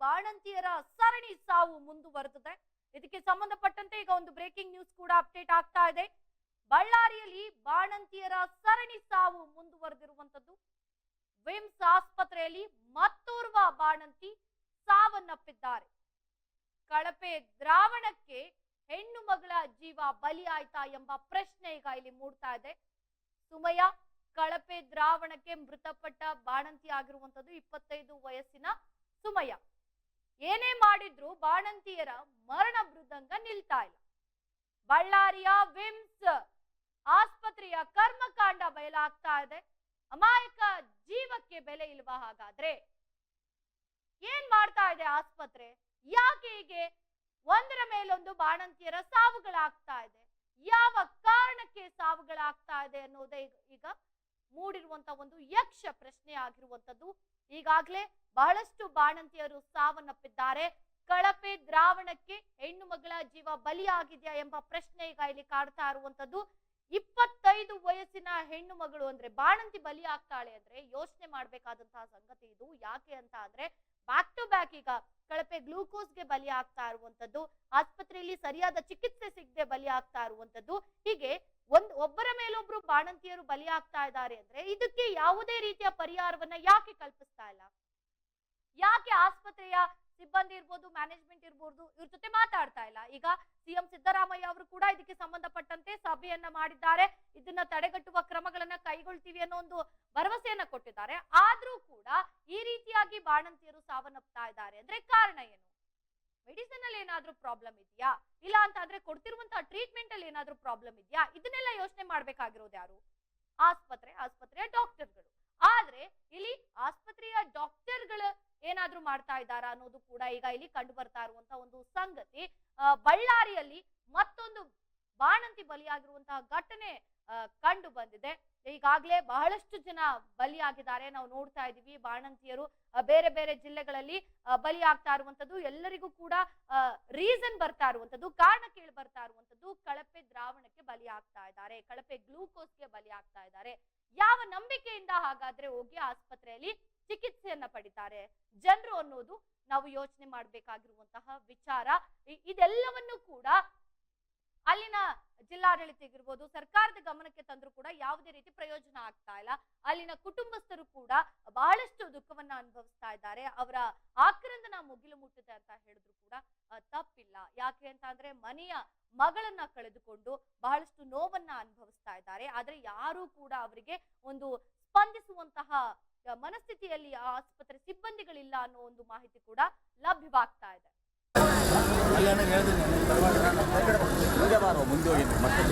ಬಾಣಂತಿಯರ ಸರಣಿ ಸಾವು ಮುಂದುವರೆದಿದೆ. ಇದಕ್ಕೆ ಸಂಬಂಧಪಟ್ಟಂತೆ ಈಗ ಒಂದು ಬ್ರೇಕಿಂಗ್ ನ್ಯೂಸ್ ಕೂಡ ಅಪ್ಡೇಟ್ ಆಗ್ತಾ ಇದೆ. ಬಳ್ಳಾರಿಯಲ್ಲಿ ಬಾಣಂತಿಯರ ಸರಣಿ ಸಾವು ಮುಂದುವರೆದಿರುವಂತದ್ದು. ವಿಮ್ಸ್ ಆಸ್ಪತ್ರೆಯಲ್ಲಿ ಮತ್ತೋರ್ವ ಬಾಣಂತಿ ಸಾವನ್ನಪ್ಪಿದ್ದಾರೆ. ಕಳಪೆ ದ್ರಾವಣಕ್ಕೆ ಹೆಣ್ಣು ಮಗಳ ಜೀವ ಬಲಿಯಾಯ್ತಾ ಎಂಬ ಪ್ರಶ್ನೆ ಈಗ ಇಲ್ಲಿ ಮೂಡ್ತಾ ಇದೆ. ಸುಮಯ ಕಳಪೆ ದ್ರಾವಣಕ್ಕೆ ಮೃತಪಟ್ಟ ಬಾಣಂತಿ ಆಗಿರುವಂತದ್ದು ಇಪ್ಪತ್ತೈದು ವಯಸ್ಸಿನ ಸುಮಯ ಏನೇ ಮಾಡಿದ್ರು ಬಾಣಂತಿಯರ ಮರಣ ಮೃದಂಗ ನಿಲ್ತಾ ಇಲ್ಲ. ಬಳ್ಳಾರಿಯ ವಿಮ್ಸ್ ಆಸ್ಪತ್ರೆಯ ಕರ್ಮಕಾಂಡ ಬಯಲಾಗ್ತಾ ಇದೆ. ಅಮಾಯಕ ಜೀವಕ್ಕೆ ಬೆಲೆ ಇಲ್ವಾ ಹಾಗಾದ್ರೆ? ಏನ್ ಮಾಡ್ತಾ ಇದೆ ಆಸ್ಪತ್ರೆ? ಯಾಕೆ ಹೀಗೆ? ಒಂದರ ಮೇಲೊಂದು ಬಾಣಂತಿಯರ ಸಾವುಗಳಾಗ್ತಾ ಇದೆ. ಯಾವ ಕಾರಣಕ್ಕೆ ಸಾವುಗಳಾಗ್ತಾ ಇದೆ ಅನ್ನೋದೇ ಈಗ- ಮೂಡಿರುವಂತ ಒಂದು ಯಕ್ಷ ಪ್ರಶ್ನೆ ಆಗಿರುವಂತದ್ದು. ಈಗಾಗಲೇ ಬಹಳಷ್ಟು ಬಾಣಂತಿಯರು ಸಾವನ್ನಪ್ಪಿದ್ದಾರೆ. ಕಳಪೆ ದ್ರಾವಣಕ್ಕೆ ಹೆಣ್ಣು ಮಗಳ ಜೀವ ಬಲಿಯಾಗಿದೆಯಾ ಎಂಬ ಪ್ರಶ್ನೆ ಈಗ ಇಲ್ಲಿ ಕಾಡ್ತಾ ಇರುವಂತದ್ದು ಇಪ್ಪತ್ತೈದು ವಯಸ್ಸಿನ ಹೆಣ್ಣು ಮಗಳು ಅಂದ್ರೆ ಬಾಣಂತಿ ಬಲಿ ಆಗ್ತಾಳೆ ಅಂದ್ರೆ ಯೋಚನೆ ಮಾಡ್ಬೇಕಾದಂತಹ ಸಂಗತಿ ಇದು. ಯಾಕೆ ಅಂತ ಅಂದ್ರೆ ಬ್ಯಾಕ್ ಟು ಬ್ಯಾಕ್ ಈಗ ಕಳಪೆ ಗ್ಲೂಕೋಸ್ಗೆ ಬಲಿ ಆಗ್ತಾ ಇರುವಂತದ್ದು ಆಸ್ಪತ್ರೆಯಲ್ಲಿ ಸರಿಯಾದ ಚಿಕಿತ್ಸೆ ಸಿಗದೆ ಬಲಿ ಆಗ್ತಾ ಇರುವಂತದ್ದು ಹೀಗೆ ಒಂದ್ ಒಬ್ಬರ ಮೇಲೊಬ್ರು ಬಾಣಂತಿಯರು ಬಲಿ ಆಗ್ತಾ ಇದ್ದಾರೆ ಅಂದ್ರೆ ಇದಕ್ಕೆ ಯಾವುದೇ ರೀತಿಯ ಪರಿಹಾರವನ್ನ ಯಾಕೆ ಕಲ್ಪಿಸ್ತಾ ಇಲ್ಲ? ಯಾಕೆ ಆಸ್ಪತ್ರೆಯ ಸಿಬ್ಬಂದಿ ಇರ್ಬೋದು ಮ್ಯಾನೇಜ್ಮೆಂಟ್ ಇರ್ಬೋದು, ಇವ್ರ ಜೊತೆ ಮಾತಾಡ್ತಾ ಇಲ್ಲ? ಈಗ ಸಿಎಂ ಸಿದ್ದರಾಮಯ್ಯ ಅವರು ಕೂಡ ಇದಕ್ಕೆ ಸಂಬಂಧಪಟ್ಟಂತೆ ಸಭೆಯನ್ನ ಮಾಡಿದ್ದಾರೆ. ಇದನ್ನ ತಡೆಗಟ್ಟುವ ಕ್ರಮಗಳನ್ನ ಕೈಗೊಳ್ತೀವಿ ಅನ್ನೋ ಒಂದು ಭರವಸೆಯನ್ನ ಕೊಟ್ಟಿದ್ದಾರೆ. ಆದ್ರೂ ಕೂಡ ಈ ರೀತಿಯಾಗಿ ಬಾಣಂತಿಯರು ಸಾವನ್ನಪ್ತಾ ಇದ್ದಾರೆ ಅಂದ್ರೆ ಕಾರಣ ಏನು? ಮೆಡಿಸಿನ್ ಅಲ್ಲಿ ಏನಾದ್ರೂ ಪ್ರಾಬ್ಲಮ್ ಇದೆಯಾ? ಇಲ್ಲ ಅಂತ ಅಂದ್ರೆ ಕೊಡ್ತಿರುವಂತಹ ಟ್ರೀಟ್ಮೆಂಟ್ ಅಲ್ಲಿ ಏನಾದ್ರೂ ಪ್ರಾಬ್ಲಮ್ ಇದೆಯಾ? ಇದನ್ನೆಲ್ಲ ಯೋಚನೆ ಮಾಡ್ಬೇಕಾಗಿರೋದು ಯಾರು? ಆಸ್ಪತ್ರೆ, ಆಸ್ಪತ್ರೆಯ ಡಾಕ್ಟರ್ಗಳು ಆದ್ರೆ ಇಲ್ಲಿ ಆಸ್ಪತ್ರೆಯ ಡಾಕ್ಟರ್ಗಳು ಏನಾದ್ರೂ ಮಾಡ್ತಾ ಇದ್ದಾರ ಅನ್ನೋದು ಕೂಡ ಈಗ ಇಲ್ಲಿ ಕಂಡು ಬರ್ತಾ ಇರುವಂತಹ ಒಂದು ಸಂಗತಿ. ಬಳ್ಳಾರಿಯಲ್ಲಿ ಮತ್ತೊಂದು ಬಾಣಂತಿ ಬಲಿಯಾಗಿರುವಂತಹ ಘಟನೆ ಕಂಡು ಬಂದಿದೆ. ಈಗಾಗಲೇ ಬಹಳಷ್ಟು ಜನ ಬಲಿಯಾಗಿದ್ದಾರೆ. ನಾವು ನೋಡ್ತಾ ಇದ್ದೀವಿ ಬಾಣಂತಿಯರು ಬೇರೆ ಬೇರೆ ಜಿಲ್ಲೆಗಳಲ್ಲಿ ಬಲಿಯಾಗ್ತಾ ಬಲಿ ಇರುವಂತದ್ದು ಎಲ್ಲರಿಗೂ ಕೂಡ ರೀಸನ್ ಬರ್ತಾ ಇರುವಂತದ್ದು ಕಾರಣ ಕೇಳಿ ಬರ್ತಾ ಇರುವಂತದ್ದು ಕಳಪೆ ದ್ರಾವಣಕ್ಕೆ ಬಲಿಯಾಗ್ತಾ ಇದ್ದಾರೆ, ಕಳಪೆ ಗ್ಲೂಕೋಸ್ಗೆ ಬಲಿಯಾಗ್ತಾ ಇದ್ದಾರೆ. ಯಾವ ನಂಬಿಕೆಯಿಂದ ಹಾಗಾದ್ರೆ ಹೋಗಿ ಆಸ್ಪತ್ರೆಯಲ್ಲಿ ಚಿಕಿತ್ಸೆಯನ್ನ ಪಡಿತಾರೆ? ಜನರು ಅನ್ನೋದು ನಾವು ಯೋಚನೆ ಮಾಡ್ಬೇಕಾಗಿರುವಂತಹ ವಿಚಾರ. ಇದೆಲ್ಲವನ್ನು ಕೂಡ ಅಲ್ಲಿನ ಜಿಲ್ಲಾಡಳಿತ ಇರ್ಬೋದು ಸರ್ಕಾರದ ಗಮನಕ್ಕೆ ತಂದ್ರೂ ಕೂಡ ಯಾವುದೇ ರೀತಿ ಪ್ರಯೋಜನ ಆಗ್ತಾ ಇಲ್ಲ. ಅಲ್ಲಿನ ಕುಟುಂಬಸ್ಥರು ಕೂಡ ಬಹಳಷ್ಟು ದುಃಖವನ್ನ ಅನುಭವಿಸ್ತಾ ಇದ್ದಾರೆ. ಅವರ ಆಕ್ರಂದನ ಮುಗಿಲು ಮುಟ್ಟಿದೆ ಅಂತ ಹೇಳಿದ್ರು ಕೂಡ ತಪ್ಪಿಲ್ಲ. ಯಾಕೆ ಅಂತ ಅಂದ್ರೆ ಮನೆಯ ಮಗಳನ್ನ ಕಳೆದುಕೊಂಡು ಬಹಳಷ್ಟು ನೋವನ್ನ ಅನುಭವಿಸ್ತಾ ಇದ್ದಾರೆ. ಆದ್ರೆ ಯಾರು ಕೂಡ ಅವರಿಗೆ ಒಂದು ಸ್ಪಂದಿಸುವಂತಹ ಮನಸ್ಥಿತಿಯಲ್ಲಿ ಆ ಆಸ್ಪತ್ರೆ ಸಿಬ್ಬಂದಿಗಳಿಲ್ಲ ಅನ್ನೋ ಒಂದು ಮಾಹಿತಿ ಕೂಡ ಲಭ್ಯವಾಗ್ತಾ ಇದೆ. ಮುಂದೆ ಬಾರೋ ಮುಂದೆ ಹೋಗಿ ಮತ್ತೆ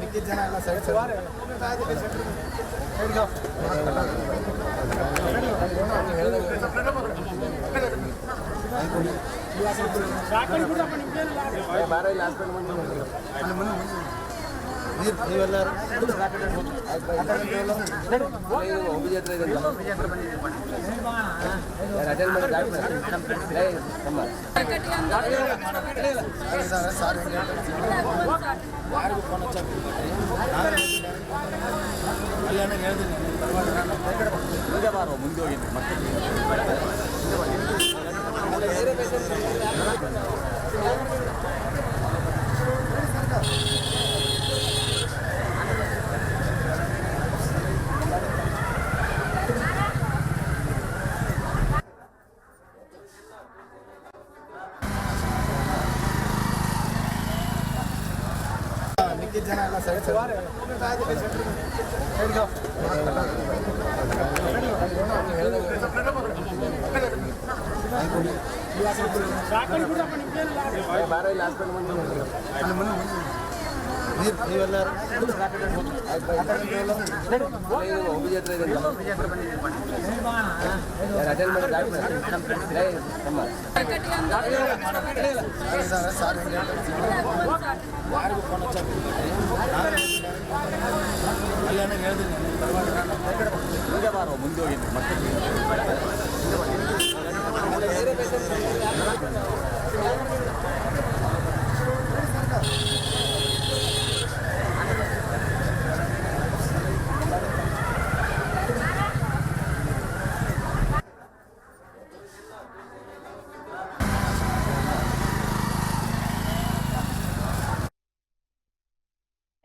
ಮಿಕ್ಕಿದ ಜನ ಎಲ್ಲ ಸೈಡ್ ಸೈಡ್ ನೀವೆಲ್ಲರೂ ಒಬ್ಬಿ ಹತ್ರ ಇದೆ ಅಟೆಂಡ್ ಮಾಡಿ ಅಲ್ಲೇನೋ ಹೇಳ್ತೀನಿ ಮುಂದೆ ಬಾರೋ ಮುಂದೆ ಹೋಗಿ ಮತ್ತೆ ಜನ ಎಲ್ಲ ಸೈಡ್ ಸೈಡ್ ಬಾರೋ ಇಲ್ಲಿ ಹಾಸ್ಪಿಟಲ್ ಮುಂದೆ ನೀರು ನೀವೆಲ್ಲರೂ ಒಬ್ಬಿ ಹತ್ರ ಇದೆ ಅಟೆಂಡ್ ಮಾಡಿ ಗಾಡಿ ಮಾಡಿ. ಏಯ್, ತಮ್ಮ. ಸರ್ ಯಾರಿಗೂ ಫೋನ್ ಹಚ್ಚಕ್ಕೆ ಮುಂದೆ ಬಾರೋ ಮುಂದೆ ಹೋಗಿ ಮತ್ತೆ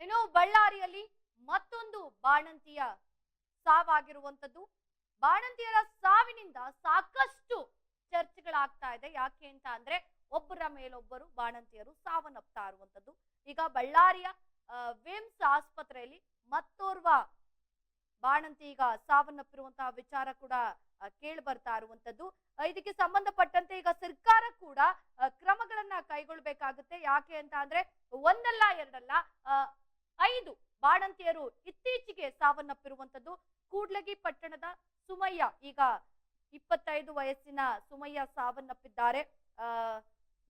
ಇನ್ನು ಬಳ್ಳಾರಿಯಲ್ಲಿ ಮತ್ತೊಂದು ಬಾಣಂತಿಯ ಸಾವಾಗಿರುವಂತದ್ದು ಬಾಣಂತಿಯರ ಸಾವಿನಿಂದ ಸಾಕಷ್ಟು ಚರ್ಚೆಗಳಾಗ್ತಾ ಇದೆ. ಯಾಕೆ ಅಂತ ಅಂದ್ರೆ ಒಬ್ಬರ ಮೇಲೊಬ್ಬರು ಬಾಣಂತಿಯರು ಸಾವನ್ನಪ್ತಾ ಇರುವಂತದ್ದು ಈಗ ಬಳ್ಳಾರಿಯ ವಿಮ್ಸ್ ಆಸ್ಪತ್ರೆಯಲ್ಲಿ ಮತ್ತೋರ್ವ ಬಾಣಂತಿ ಈಗ ಸಾವನ್ನಪ್ಪಿರುವಂತಹ ವಿಚಾರ ಕೂಡ ಕೇಳಿ ಬರ್ತಾ ಇರುವಂತದ್ದು ಇದಕ್ಕೆ ಸಂಬಂಧಪಟ್ಟಂತೆ ಈಗ ಸರ್ಕಾರ ಕೂಡ ಕ್ರಮಗಳನ್ನ ಕೈಗೊಳ್ಬೇಕಾಗುತ್ತೆ. ಯಾಕೆ ಅಂತ ಅಂದ್ರೆ ಒಂದಲ್ಲ ಎರಡಲ್ಲ ಐದು ಬಾಣಂತಿಯರು ಇತ್ತೀಚೆಗೆ ಸಾವನ್ನಪ್ಪಿರುವಂತದ್ದು ಕೂಡ್ಲಗಿ ಪಟ್ಟಣದ ಸುಮಯ್ಯ, ಈಗ ಇಪ್ಪತ್ತೈದು ವಯಸ್ಸಿನ ಸುಮಯ್ಯ ಸಾವನ್ನಪ್ಪಿದ್ದಾರೆ. ಆ,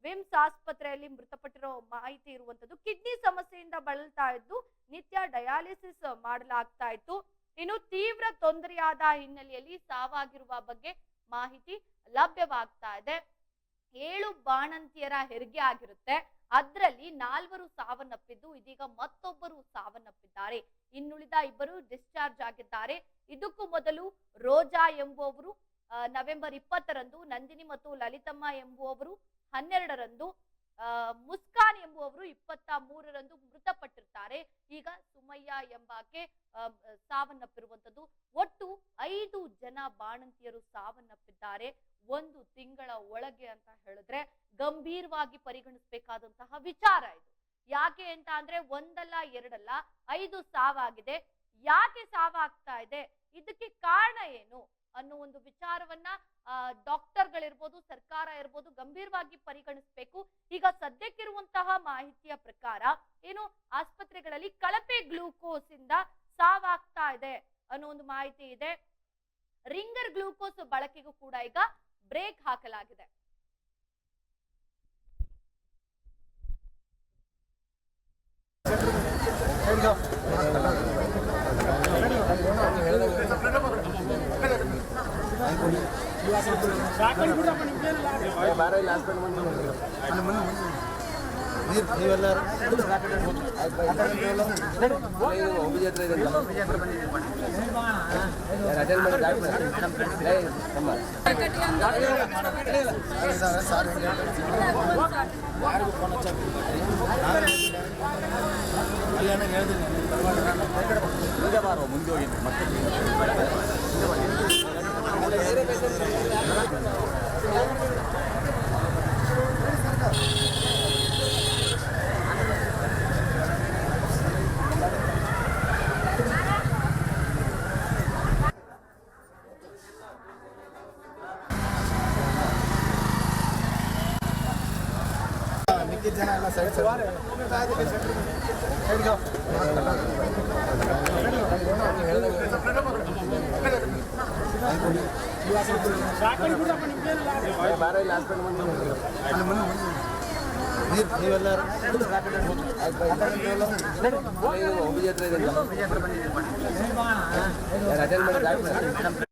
ವಿಮ್ಸ್ ಆಸ್ಪತ್ರೆಯಲ್ಲಿ ಮೃತಪಟ್ಟಿರೋ ಮಾಹಿತಿ ಇರುವಂತದ್ದು ಕಿಡ್ನಿ ಸಮಸ್ಯೆಯಿಂದ ಬಳಲ್ತಾ ಇದ್ದು ನಿತ್ಯ ಡಯಾಲಿಸಿಸ್ ಮಾಡಲಾಗ್ತಾ ಇತ್ತು. ಇನ್ನು ತೀವ್ರ ತೊಂದರೆಯಾದ ಹಿನ್ನೆಲೆಯಲ್ಲಿ ಸಾವಾಗಿರುವ ಬಗ್ಗೆ ಮಾಹಿತಿ ಲಭ್ಯವಾಗ್ತಾ ಇದೆ. ಏಳು ಬಾಣಂತಿಯರ ಹೆರಿಗೆ ಆಗಿರುತ್ತೆ. ಅದ್ರಲ್ಲಿ ನಾಲ್ವರು ಸಾವನ್ನಪ್ಪಿದ್ದು, ಇದೀಗ ಮತ್ತೊಬ್ಬರು ಸಾವನ್ನಪ್ಪಿದ್ದಾರೆ. ಇನ್ನುಳಿದ ಇಬ್ಬರು ಡಿಸ್ಚಾರ್ಜ್ ಆಗಿದ್ದಾರೆ. ಇದಕ್ಕೂ ಮೊದಲು ರೋಜಾ ಎಂಬುವವರು ನವೆಂಬರ್ ಇಪ್ಪತ್ತರಂದು, ನಂದಿನಿ ಮತ್ತು ಲಲಿತಮ್ಮ ಎಂಬುವವರು ಹನ್ನೆರಡರಂದು ಮುಸ್ಕಾನ್ ಎಂಬುವವರು ಇಪ್ಪತ್ತ ಮೂರರಂದು ಮೃತಪಟ್ಟಿರ್ತಾರೆ. ಈಗ ಸುಮಯ್ಯ ಎಂಬಾಕೆ ಸಾವನ್ನಪ್ಪಿರುವಂತದ್ದು ಒಟ್ಟು ಐದು ಜನ ಬಾಣಂತಿಯರು ಸಾವನ್ನಪ್ಪಿದ್ದಾರೆ. ಒಂದು ತಿಂಗಳ ಒಳಗೆ ಅಂತ ಹೇಳಿದ್ರೆ ಗಂಭೀರವಾಗಿ ಪರಿಗಣಿಸಬೇಕಾದಂತಹ ವಿಚಾರ ಇದು. ಯಾಕೆ ಅಂತ ಅಂದ್ರೆ ಒಂದಲ್ಲ, ಎರಡಲ್ಲ, ಐದು ಸಾವಾಗಿದೆ. ಯಾಕೆ ಸಾವಾಗ್ತಾ ಇದೆ? ಇದಕ್ಕೆ ಕಾರಣ ಏನು? ಅನ್ನೋ ಒಂದು ವಿಚಾರವನ್ನ ಡಾಕ್ಟರ್ಗಳಿರ್ಬೋದು, ಸರ್ಕಾರ ಇರ್ಬೋದು ಗಂಭೀರವಾಗಿ ಪರಿಗಣಿಸ್ಬೇಕು. ಈಗ ಸದ್ಯಕ್ಕಿರುವಂತಹ ಮಾಹಿತಿಯ ಪ್ರಕಾರ ಏನು ಆಸ್ಪತ್ರೆಗಳಲ್ಲಿ ಕಳಪೆ ಗ್ಲೂಕೋಸ್ ಇಂದ ಸಾವಾಗ್ತಾ ಇದೆ ಅನ್ನೋ ಒಂದು ಮಾಹಿತಿ ಇದೆ. ರಿಂಗರ್ ಗ್ಲೂಕೋಸ್ ಬಳಕೆಗೂ ಕೂಡ ಈಗ ಬ್ರೇಕ್ ಹಾಕಲಾಗಿದೆ. ಮುಂದೆ ಮುಂದೆ ಬಾರೋ ಮುಂದೆ ಹೋಗಿ ಮತ್ತೆ ಜನ ಎಲ್ಲ ಸೈಡ್ ಬಾರೋ ಇಲ್ಲಿ ಹಾಸ್ಪಿಟಲ್ ಮುಂದೆ ನೀರು ನೀವೆಲ್ಲರೂ ಒಬ್ಬಿ ಹತ್ರ ಇದೆ ಅಟೆಂಡ್ ಮಾಡಿ ಡಾಕ್ಟರ್ ಮೇಡಮ್ ಇನ್ನು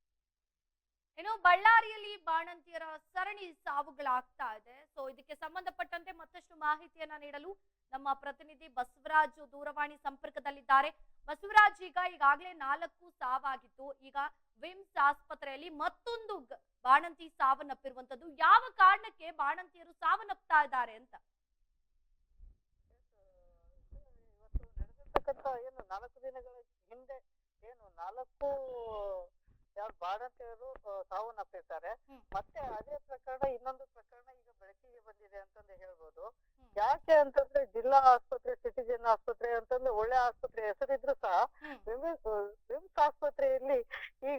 ಬಾಣಂತಿಯರ ಸರಣಿ ಸಾವುಗಳಾಗ್ತಾ ಇದೆ. ಸೊ ಇದಕ್ಕೆ ಸಂಬಂಧಪಟ್ಟಂತೆ ಮತ್ತಷ್ಟು ಮಾಹಿತಿಯನ್ನ ನೀಡಲು ನಮ್ಮ ಪ್ರತಿನಿಧಿ ಬಸವರಾಜ್ ದೂರವಾಣಿ ಸಂಪರ್ಕದಲ್ಲಿದ್ದಾರೆ. ಬಸವರಾಜ್, ಈಗ ಈಗಾಗಲೇ ನಾಲ್ಕು ಸಾವಾಗಿತ್ತು ಈಗ ವಿಮ್ಸ್ ಆಸ್ಪತ್ರೆಯಲ್ಲಿ ಮತ್ತೊಂದು ಬಾಣಂತಿ ಸಾವನ್ನಪ್ಪಿರುವಂತದ್ದು ಯಾವ ಕಾರಣಕ್ಕೆ ಬಾಣಂತಿಯರು ಸಾವನ್ನಪ್ತಾ ಇದ್ದಾರೆ ಅಂತ? ಏನು ನಾಲ್ಕು ದಿನಗಳ ಹಿಂದೆ ಏನು ನಾಲ್ಕು ಯಾರು ಬಾಣಂತಿಯರು ಸಾವನ್ನಪ್ಪಿರ್ತಾರೆ ಮತ್ತೆ ಅದೇ ಪ್ರಕರಣ ಇನ್ನೊಂದು ಪ್ರಕರಣ ಈಗ ಬೆಳಕಿಗೆ ಬಂದಿದೆ ಅಂತಂದು ಹೇಳ್ಬೋದು. ಯಾಕೆ ಅಂತಂದ್ರೆ ಜಿಲ್ಲಾ ಆಸ್ಪತ್ರೆ ಸಿಟಿಜನ್ ಆಸ್ಪತ್ರೆ ಅಂತಂದ್ರೆ ಒಳ್ಳೆ ಆಸ್ಪತ್ರೆ ಹೆಸರಿದ್ರು ಸಹ ಸಿಮ್ಸ್ ವಿಮ್ಸ್ ಆಸ್ಪತ್ರೆಯಲ್ಲಿ ಈ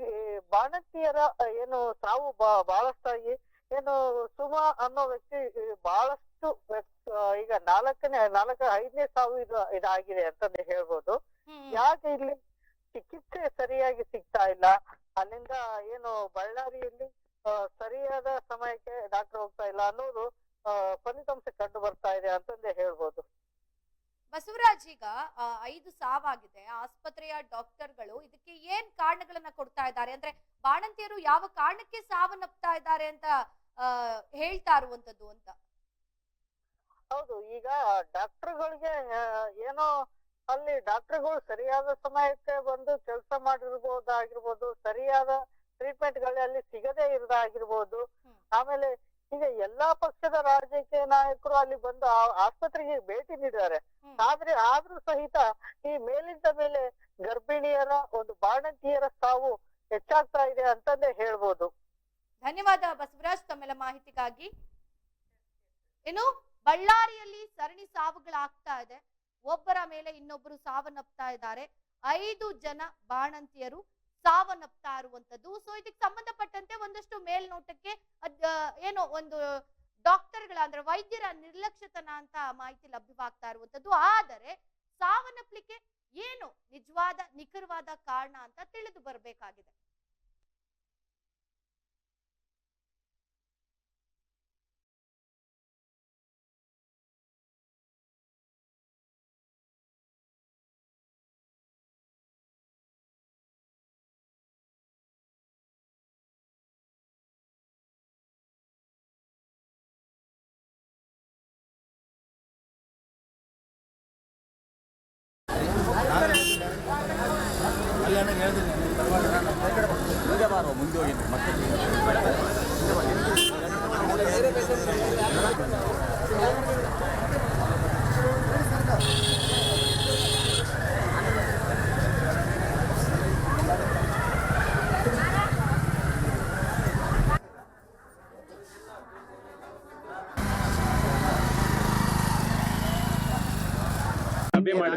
ಬಾಣಕಿಯರ ಬಾಣಂತಿಯರ ಏನು ಸಾವು ಬಾ- ಬಹಳಷ್ಟಾಗಿ ಏನು ಸುಮಾ ಅನ್ನೋ ವ್ಯಕ್ತಿ ಬಹಳಷ್ಟು ಈಗ ನಾಲ್ಕನೇ ನಾಲ್ಕ ಐದನೇ ಸಾವು ಇದು ಇದಾಗಿದೆ ಅಂತಂದು ಹೇಳ್ಬೋದು. ಯಾಕೆ ಇಲ್ಲಿ ಚಿಕಿತ್ಸೆ ಸರಿಯಾಗಿ ಸಿಗ್ತಾ ಇಲ್ಲ? ಅಲ್ಲಿಂದ ಏನು ಬಳ್ಳಾರಿಯಲ್ಲಿ ಸರಿಯಾದ ಸಮಯಕ್ಕೆ ಡಾಕ್ಟರ್ ಹೋಗ್ತಾ ಇಲ್ಲ ಅನ್ನೋದು ಫಲಿತಾಂಶ ಕಂಡು ಬರ್ತಾ ಇದೆ ಅಂತಂದೇ ಹೇಳ್ಬೋದು. ಬಸವರಾಜ್ ಈಗ ಐದು ಸಾವಾಗಿದೆ. ಆಸ್ಪತ್ರೆಯ ಡಾಕ್ಟರ್ಗಳು ಇದಕ್ಕೆ ಏನ್ ಕಾರಣಗಳನ್ನ ಕೊಡ್ತಾ ಇದ್ದಾರೆ? ಅಂದ್ರೆ ಬಾಣಂತಿಯರು ಯಾವ ಕಾರಣಕ್ಕೆ ಸಾವನ್ನಪ್ತಾ ಇದ್ದಾರೆ ಅಂತ ಹೇಳ್ತಾ ಇರುವಂತದ್ದು ಅಂತ. ಹೌದು ಈಗ ಡಾಕ್ಟರ್ಗಳಿಗೆ ಏನೋ ಅಲ್ಲಿ ಡಾಕ್ಟರ್ಗಳು ಸರಿಯಾದ ಸಮಯಕ್ಕೆ ಬಂದು ಕೆಲಸ ಮಾಡಿರ್ಬೋದಾಗಿರ್ಬೋದು ಸರಿಯಾದ ಟ್ರೀಟ್ಮೆಂಟ್ಗಳು ಅಲ್ಲಿ ಸಿಗದೇ ಇರೋದಾಗಿರ್ಬೋದು. ಆಮೇಲೆ ಈಗ ಎಲ್ಲಾ ಪಕ್ಷದ ರಾಜಕೀಯ ನಾಯಕರು ಅಲ್ಲಿ ಬಂದು ಆಸ್ಪತ್ರೆಗೆ ಭೇಟಿ ನೀಡಿದ್ದಾರೆ. ಆದ್ರೆ ಆದ್ರೂ ಸಹಿತ ಈ ಮೇಲಿಂದ ಮೇಲೆ ಗರ್ಭಿಣಿಯರ ಒಂದು ಬಾಣಂತಿಯರ ಸಾವು ಹೆಚ್ಚಾಗ್ತಾ ಇದೆ ಅಂತಂದೇ ಹೇಳ್ಬೋದು. ಧನ್ಯವಾದ ಬಸವರಾಜ್ ತಮ್ಮೆಲ್ಲ ಮಾಹಿತಿಗಾಗಿ. ಇನ್ನು ಬಳ್ಳಾರಿಯಲ್ಲಿ ಸರಣಿ ಸಾವುಗಳಾಗ್ತಾ ಇದೆ. ಒಬ್ಬರ ಮೇಲೆ ಇನ್ನೊಬ್ಬರು ಸಾವನ್ನಪ್ತಾ ಇದ್ದಾರೆ. ಐದು ಜನ ಬಾಣಂತಿಯರು ಸಾವನ್ನಪ್ತಾ ಇರುವಂತದ್ದು. ಸೊ ಇದಕ್ಕೆ ಸಂಬಂಧಪಟ್ಟಂತೆ ಒಂದಷ್ಟು ಮೇಲ್ನೋಟಕ್ಕೆ ಏನೋ ಒಂದು ಡಾಕ್ಟರ್ಗಳ ಅಂದ್ರೆ ವೈದ್ಯರ ನಿರ್ಲಕ್ಷ್ಯತನ ಅಂತ ಮಾಹಿತಿ ಲಭ್ಯವಾಗ್ತಾ ಇರುವಂತದ್ದು. ಆದರೆ ಸಾವನ್ನಪ್ಲಿಕ್ಕೆ ಏನು ನಿಜವಾದ ನಿಖರವಾದ ಕಾರಣ ಅಂತ ತಿಳಿದು ಬರಬೇಕಾಗಿದೆ ಅಲ್ಲೇನೋ ಹೇಳ್ತೀನಿ ನೀನು ಬರ್ಬಾರ್ದು ನಾನು ಕೆಳಗಡೆ ಬರ್ತೀನಿ. ಮುಂದೆ ಬಾರೋ ಮುಂದೆ ಹೋಗಿ ಮತ್ತೆ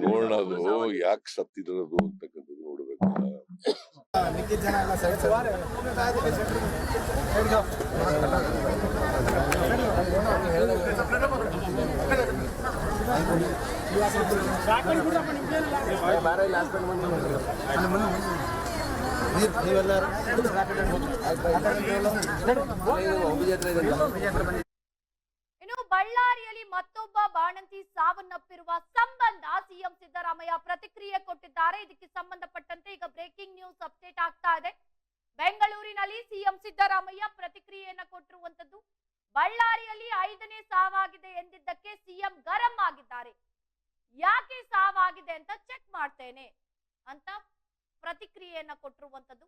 ನೋಡೋಣ ಅದು. ಯಾಕೆ ಸತ್ತಿರೋದು ಅಂತಕ್ಕಂಥದ್ದು ನೋಡ್ಬೇಕಲ್ಲ ಆ, ಮಿಕ್ಕಿದ ಜನ ಎಲ್ಲ ಸೈಡ್ ಸೈಡ್ ಬಾರ ಇಲ್ಲಿ ಹಾಸ್ಪಿಟಲ್ ಮುಂದೆ ನೀರು ನೀವೆಲ್ಲರೂ ಒಬ್ಬಿ ಹತ್ರ ಇದೆ ಇನ್ನು ಬಳ್ಳಾರಿಯಲ್ಲಿ ಮತ್ತೊಬ್ಬ ಬಾಣಂತಿ ಸಾವನ್ನಪ್ಪಿರುವ ಸಂಬಂಧ ಸಿಎಂ ಸಿದ್ದರಾಮಯ್ಯ ಪ್ರತಿಕ್ರಿಯೆ ಕೊಟ್ಟಿದ್ದಾರೆ ಇದಕ್ಕೆ ಸಂಬಂಧಪಟ್ಟಂತೆ ಈಗ ಬ್ರೇಕಿಂಗ್ ನ್ಯೂಸ್ ಅಪ್ಡೇಟ್ ಆಗ್ತಾ ಇದೆ ಬೆಂಗಳೂರಿನಲ್ಲಿ ಸಿಎಂ ಸಿದ್ದರಾಮಯ್ಯ ಪ್ರತಿಕ್ರಿಯೆಯನ್ನ ಕೊಟ್ಟಿರುವಂತದ್ದು ಬಳ್ಳಾರಿಯಲ್ಲಿ ಐದನೇ ಸಾವಾಗಿದೆ ಎಂದಿದ್ದಕ್ಕೆ ಸಿಎಂ ಗರಂ ಆಗಿದ್ದಾರೆ ಯಾಕೆ ಸಾವಾಗಿದೆ ಅಂತ ಮಾಡ್ತೇನೆ ಅಂತ ಪ್ರತಿಕ್ರಿಯೆಯನ್ನ ಕೊಟ್ಟಿರುವಂತದ್ದು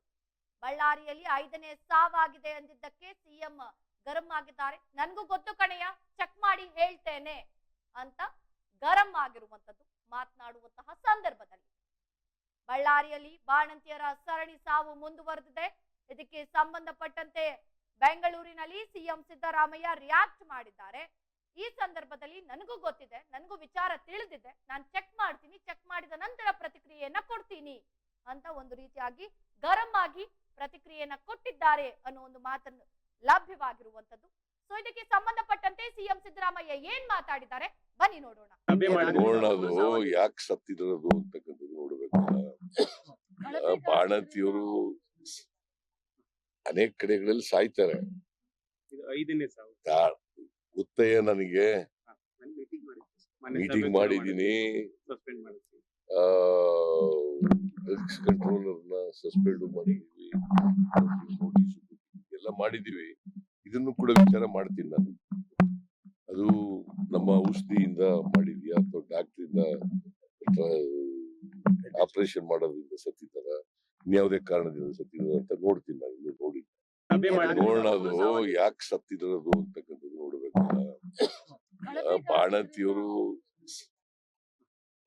ಬಳ್ಳಾರಿಯಲ್ಲಿ ಐದನೇ ಸಾವಾಗಿದೆ ಅಂದಿದ್ದಕ್ಕೆ ಸಿಎಂ ಗರಂ ಆಗಿದ್ದಾರೆ. ನನ್ಗೂ ಗೊತ್ತು ಕಣೆಯ ಚೆಕ್ ಮಾಡಿ ಹೇಳ್ತೇನೆ ಅಂತ ಗರಂ ಆಗಿರುವಂತದ್ದು ಮಾತನಾಡುವಂತಹ ಸಂದರ್ಭದಲ್ಲಿ. ಬಳ್ಳಾರಿಯಲ್ಲಿ ಬಾಣಂತಿಯರ ಸರಣಿ ಸಾವು ಮುಂದುವರೆದಿದೆ. ಇದಕ್ಕೆ ಸಂಬಂಧಪಟ್ಟಂತೆ ಬೆಂಗಳೂರಿನಲ್ಲಿ ಸಿಎಂ ಸಿದ್ದರಾಮಯ್ಯ ರಿಯಾಕ್ಟ್ ಮಾಡಿದ್ದಾರೆ. ಈ ಸಂದರ್ಭದಲ್ಲಿ ನನಗೂ ಗೊತ್ತಿದೆ ನನಗೂ ವಿಚಾರ ತಿಳಿದಿದೆ. ನಾನು ಚೆಕ್ ಮಾಡ್ತೀನಿ ಚೆಕ್ ಮಾಡಿದ ನಂತರ ಪ್ರತಿಕ್ರಿಯೆಯನ್ನ ಕೊಡ್ತೀನಿ ಅಂತ ಒಂದು ರೀತಿಯಾಗಿ ಗರಂ ಆಗಿ ಪ್ರತಿಕ್ರಿಯೆಯನ್ನ ಕೊಟ್ಟಿದ್ದಾರೆ ಅನ್ನೋ ಒಂದು ಮಾತನ್ನು ಲಭ್ಯವಾಗಿರುವಂತದ್ದು. ಸೊ ಇದಕ್ಕೆ ಸಂಬಂಧಪಟ್ಟಂತೆ ಸಿಎಂ ಸಿದ್ದರಾಮಯ್ಯ ಏನ್ ಮಾತಾಡಿದ್ದಾರೆ? ಬನ್ನಿ ನೋಡೋಣ. ನೋಡೋದು? ಯಾಕೆ ಸತ್ತಿರೋದು ಅಂತಕ್ಕಂಥದ್ದು ನೋಡ್ಬೇಕು. ಆ, ಅನೇಕ ಕಡೆಗಳಲ್ಲಿ ಸಾಯ್ತಾರೆ. ಗೊತ್ತಯ್ಯ ನನಗೆ. ನಾನು ಮೀಟಿಂಗ್ ಮಾಡಿದ್ದೀನಿ ಡ್ರಗ್ಸ್ ಕಂಟ್ರೋಲರ್ನ ಸಸ್ಪೆಂಡ್ ಮಾಡಿದೀವಿ. ನೋಟಿಸ್ ಎಲ್ಲ ಮಾಡಿದೀವಿ. ಇದನ್ನು ಕೂಡ ವಿಚಾರ ಮಾಡ್ತೀನಿ ನಾನು. ಅದು ನಮ್ಮ ಔಷಧಿಯಿಂದ ಮಾಡಿದ್ಯಾ ಅಥವಾ ಡಾಕ್ಟ್ರಿಂದ ಆಪರೇಷನ್ ಮಾಡೋದ್ರಿಂದ ಸತ್ತಿದ್ದಾರ? ಇನ್ಯಾವುದೇ ಕಾರಣದಿಂದ ಸತ್ತಿದಾರ ಅಂತ ನೋಡ್ತೀನಿ ನಾನು ಇನ್ನು ನೋಡಿ ನೋಡೋಣ ಅದು ಯಾಕೆ ಸತ್ತಿದ್ರದು ಅಂತಕ್ಕಂಥದ್ದು. ಬಾಣಂತಿಯರು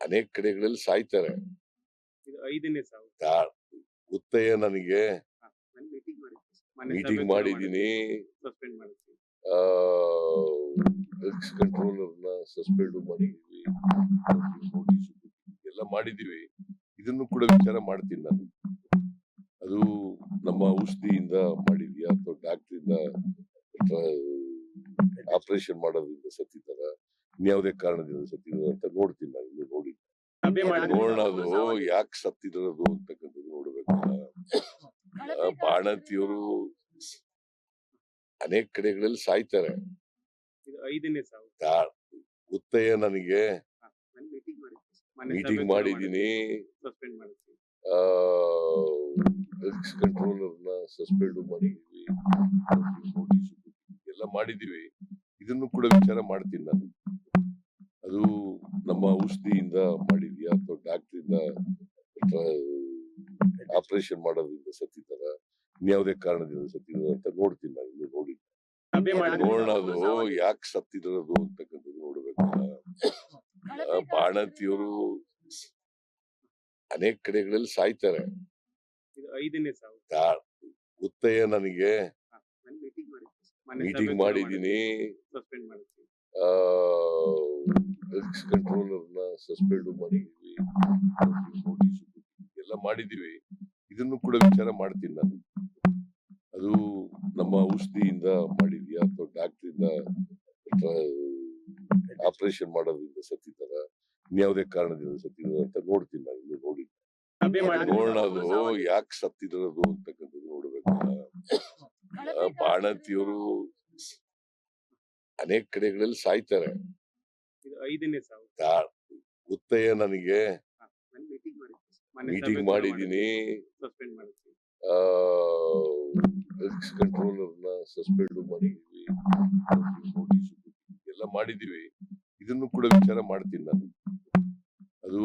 ಅನೇಕ ಕಡೆಗಳಲ್ಲಿ ಸಾಯ್ತಾರೆ. ಗೊತ್ತಯ್ಯ ನನಗೆ ನಾನು ಮೀಟಿಂಗ್ ಮಾಡಿದೀನಿ ಡ್ರಗ್ಸ್ ಕಂಟ್ರೋಲರ್ನ ಸಸ್ಪೆಂಡ್ ಮಾಡಿದೀವಿ ನೋಟಿಸ್ ಎಲ್ಲ ಮಾಡಿದೀವಿ ಇದನ್ನು ಕೂಡ ವಿಚಾರ ಮಾಡ್ತೀನಿ ನಾನು. ಅದು ನಮ್ಮ ಔಷಧಿಯಿಂದ ಮಾಡಿದ್ಯಾ ಅಥವಾ ಡಾಕ್ಟ್ರಿಂದ ಆಪರೇಷನ್ ಮಾಡೋದ್ರಿಂದ ಸತ್ತಿದ್ದಾರ ಇನ್ಯಾವುದೇ ಕಾರಣದಿಂದ ಸತ್ತಿದಾರ ಅಂತ ನೋಡ್ತೀನಿ ನಾನು ಇನ್ನು ನೋಡಿ ನೋಡೋದು ಯಾಕೆ ಸತ್ತಿರೋದು ಅಂತಕ್ಕಂಥದ್ದು ನೋಡ್ಬೇಕು. ಬಾಣಂತಿಯವರು ಅನೇಕ ಕಡೆಗಳಲ್ಲಿ ಸಾಯ್ತಾರೆ. ಗೊತ್ತಯ್ಯ ನನಗೆ ನಾನು ಮೀಟಿಂಗ್ ಮಾಡಿದೀನಿ ಡ್ರಗ್ಸ್ ಕಂಟ್ರೋಲರ್ನ ಸಸ್ಪೆಂಡ್ ಮಾಡಿದೀವಿ ನೋಟಿಸ್ ಎಲ್ಲ ಮಾಡಿದೀವಿ ಇದನ್ನು ಕೂಡ ವಿಚಾರ ಮಾಡ್ತೀನಿ ನಾನು. ಅದು ನಮ್ಮ ಔಷಧಿಯಿಂದ ಮಾಡಿದ್ಯಾ ಅಥವಾ ಡಾಕ್ಟ್ರಿಂದ ಆಪರೇಷನ್ ಮಾಡೋದ್ರಿಂದ ಸತ್ತಿದ್ದಾರ? ಇನ್ಯಾವುದೇ ಕಾರಣದಿಂದ ಸತ್ತಿದಾರ ಅಂತ ನೋಡ್ತೀನಿ ನಾನು ಇನ್ನು ನೋಡಿ ನೋಡೋದು ಯಾಕೆ ಸತ್ತಿರೋದು ಅಂತಕ್ಕಂಥದ್ದು ನೋಡ್ಬೇಕಲ್ಲ ಬಾಣಂತಿಯವರು ಅನೇಕ ಕಡೆಗಳಲ್ಲಿ ಸಾಯ್ತಾರೆ. ಗೊತ್ತಯ್ಯ ನನಗೆ. ಮೀಟಿಂಗ್ ಮಾಡಿದ್ದೀನಿ. ಸಸ್ಪೆಂಡ್ ಮಾಡಿದ್ವಿ ಡ್ರಗ್ಸ್ ಕಂಟ್ರೋಲರ್ನ ಸಸ್ಪೆಂಡ್ ಮಾಡಿದೀವಿ ನೋಟಿಸ್ ಎಲ್ಲ ಮಾಡಿದೀವಿ ಇದನ್ನು ಕೂಡ ವಿಚಾರ ಮಾಡ್ತೀನಿ ನಾನು. ಅದು ನಮ್ಮ ಔಷಧಿಯಿಂದ ಮಾಡಿದ್ಯಾ ಅಥವಾ ಡಾಕ್ಟ್ರಿಂದ ಆಪರೇಷನ್ ಮಾಡೋದ್ರಿಂದ ಸತ್ತಿದ್ದಾರ? ಇನ್ಯಾವುದೇ ಕಾರಣದಿಂದ ಸತ್ತಿದಾರ ಅಂತ ನೋಡ್ತೀನಿ ನಾನು ಇನ್ನು ನೋಡಿ ನೋಡೋದು ಯಾಕೆ ಸತ್ತಿರೋದು ಅಂತಕ್ಕಂಥದ್ದು ನೋಡ್ಬೇಕಲ್ಲ ಬಾಣಂತಿಯವರು ಅನೇಕ ಕಡೆಗಳಲ್ಲಿ ಸಾಯ್ತಾರೆ. ಗೊತ್ತಯ್ಯ ನನಗೆ ಮೀಟಿಂಗ್ ಮಾಡಿದೀನಿ ಕಂಟ್ರೋಲರ್ನ ಸಸ್ಪೆಂಡ್ ಮಾಡಿದೀವಿ ಎಲ್ಲ ಮಾಡಿದೀವಿ ಇದನ್ನು ಕೂಡ ವಿಚಾರ ಮಾಡ್ತೀನಿ ನಾನು. ಅದು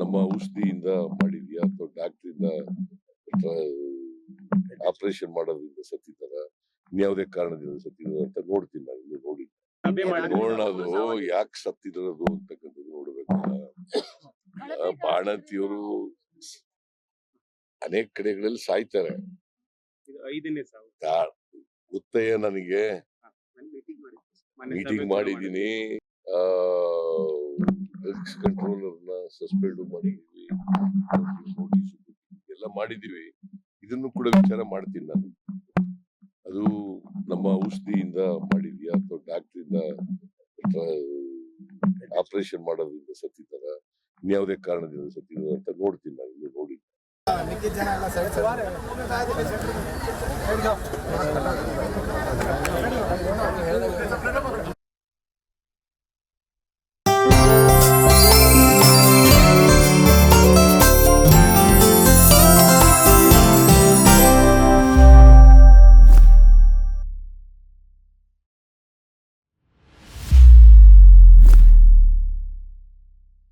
ನಮ್ಮ ಔಷಧಿಯಿಂದ ಮಾಡಿದ್ಯಾ ಅಥವಾ ಡಾಕ್ಟ್ರಿಂದ ಆಪರೇಷನ್ ಮಾಡೋದ್ರಿಂದ ಸತ್ತಿದ್ದಾರ? ಇನ್ಯಾವುದೇ ಕಾರಣದಿಂದ ಸತ್ತಿದಾರ ಅಂತ ನೋಡ್ತೀನಿ ನಾನು ಇನ್ನು ನೋಡಿ ನೋಡೋದು ಯಾಕೆ ಸತ್ತಿರೋದು ಅಂತಕ್ಕಂಥದ್ದು ನೋಡ್ಬೇಕು ಆ, ಬಾಣಂತಿಯವರು ಅನೇಕ ಕಡೆಗಳಲ್ಲಿ ಸಾಯ್ತಾರೆ. ಗೊತ್ತಯ್ಯ ನನಗೆ ಮೀಟಿಂಗ್ ಮಾಡಿದೀನಿ ಕಂಟ್ರೋಲರ್ನ ಸಸ್ಪೆಂಡ್ ಮಾಡಿದೀವಿ ನೋಟಿಸ್ ಎಲ್ಲ ಮಾಡಿದೀವಿ ಇದನ್ನು ಕೂಡ ವಿಚಾರ ಮಾಡ್ತೀನಿ ನಾನು. ಅದು ನಮ್ಮ ಔಷಧಿಯಿಂದ ಮಾಡಿದ್ಯಾ ಅಥವಾ ಡಾಕ್ಟ್ರಿಂದ ಆಪರೇಷನ್ ಮಾಡೋದ್ರಿಂದ ಸತ್ತಿದ್ದಾರ? ಇನ್ಯಾವುದೇ ಕಾರಣದಿಂದ ಸತ್ತಿದ್ದಾರ ಅಂತ ನೋಡ್ತೀನಿ ನಾನು, ಇನ್ನು ನೋಡಿ ಜನ